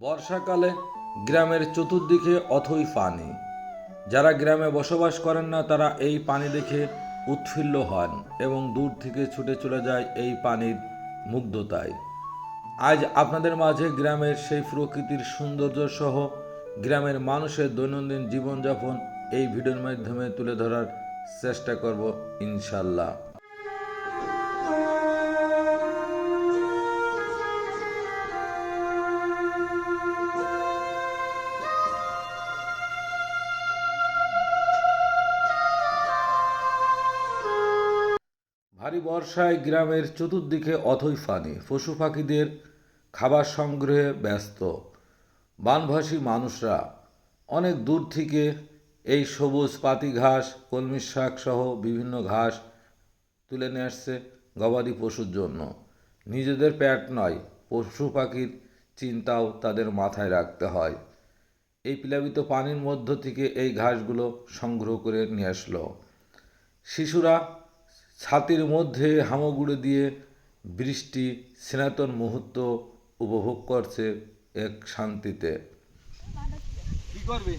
বর্ষাকালে গ্রামের চতুর্দিকে অথই পানি। যারা গ্রামে বসবাস করেন না, তারা এই পানি দেখে উৎফুল্ল হন এবং দূর থেকে ছুটে চলে যায় এই পানির মুগ্ধতায়। আজ আপনাদের মাঝে গ্রামের সেই প্রকৃতির সৌন্দর্য সহ গ্রামের মানুষের দৈনন্দিন জীবনযাপন এই ভিডিওর মাধ্যমে তুলে ধরার চেষ্টা করব ইনশাল্লাহ। ভারী বর্ষায় গ্রামের চতুর্দিকে অথই পানি পশু পাখিদের খাবার সংগ্রহে ব্যস্ত। বানভাসী মানুষরা অনেক দূর থেকে এই সবুজ পাতি ঘাস কলমির শাক সহ বিভিন্ন ঘাস তুলে নিয়ে আসছে গবাদি পশুর জন্য। নিজেদের পেট নয়, পশু পাখির চিন্তাও তাদের মাথায় রাখতে হয়। এই প্লাবিত পানির মধ্য থেকে এই ঘাসগুলো সংগ্রহ করে নিয়ে আসলো। শিশুরা ছাতির মধ্যে হামাগুড়ি দিয়ে বৃষ্টি স্নাতন মুহূর্ত উপভোগ করছে এক শান্তিতে। কি করবি?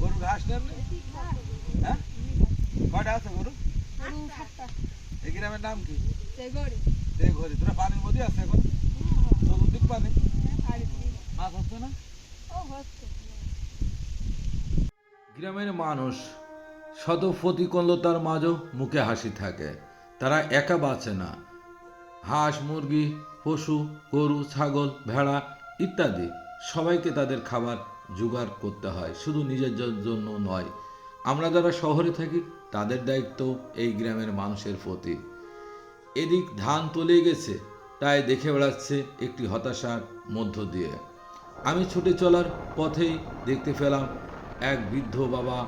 গরু ঘাস হ্যাঁ? আছে গরু? এই গ্রামের নাম কি? সেই এই ঘরে তোরা পানির মধ্যে আছে এখন? চতুর্দিক পানি? মাছ হচ্ছে না? গ্রামের মানুষ শত প্রতিকূলতার মাঝেও মুখে হাসি থাকে। তারা একা বাঁচে না। হাঁস, মুরগি, পশু, গরু, ছাগল, ভেড়া ইত্যাদি সবাইকে তাদের খাবার জোগাড় করতে হয়। শুধু নিজের জন্য নয়, আমরা যারা শহরে থাকি, তাদের দায়িত্ব এই গ্রামের মানুষের প্রতি। এদিক ধান তলে গেছে, তাই দেখে বেড়াচ্ছে একটি হতাশার মধ্য দিয়ে। আমি ছুটে চলার পথেই দেখতে পেলাম এক বৃদ্ধ বাবা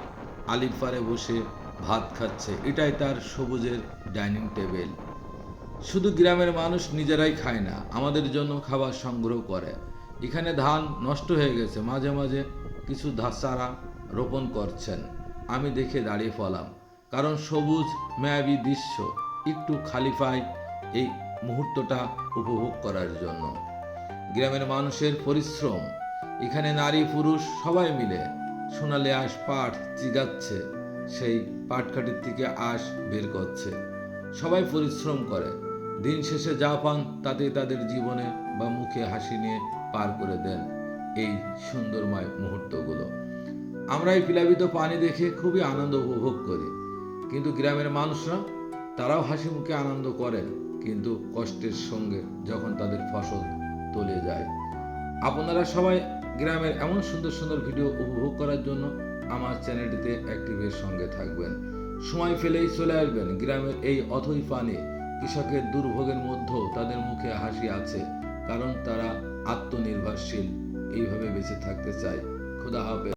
আলির পারে বসে ভাত খাচ্ছে। এটাই তার সবুজের ডাইনিং টেবিল। শুধু গ্রামের মানুষ নিজেরাই খায় না, আমাদের জন্য খাবার সংগ্রহ করে। এখানে ধান নষ্ট হয়ে গেছে, মাঝে মাঝে কিছু ধা- চারা রোপণ করছেন। আমি দেখে দাঁড়িয়ে ফলাম কারণ সবুজ মায়াবী দৃশ্য, একটু খালি পাই এই মুহূর্তটা উপভোগ করার জন্য। গ্রামের মানুষের পরিশ্রম, এখানে নারী পুরুষ সবাই মিলে সোনালি আশ পাট চিগাচ্ছে সেই পাটকাঠির থেকে আশ বের করছে। সবাই পরিশ্রম করে। দিন শেষে যা পান তাতে তাদের জীবনে বা মুখে হাসি নিয়ে পার করে দেন এই সুন্দরময় মুহূর্তগুলো। আমরা এই প্লাবিত পানি দেখে খুবই আনন্দ উপভোগ করি। কিন্তু গ্রামের মানুষরা, তারাও হাসি মুখে আনন্দ করেন, কিন্তু কষ্টের সঙ্গে যখন তাদের ফসল তলে যায়। আপনারা সবাই গ্রামের এমন সুন্দর সুন্দর ভিডিও উপভোগ করার জন্য আমার চ্যানেলটিতে অ্যাক্টিভের সঙ্গে থাকবেন। সময় ফেলেই চলে আসবেন গ্রামের এই অথই পানে কৃষকের দুর্ভোগের মধ্যেও তাদের মুখে হাসি আছে, কারণ তারা আত্মনির্ভরশীল। এইভাবে বেঁচে থাকতে চায় খোদা হাফেজ।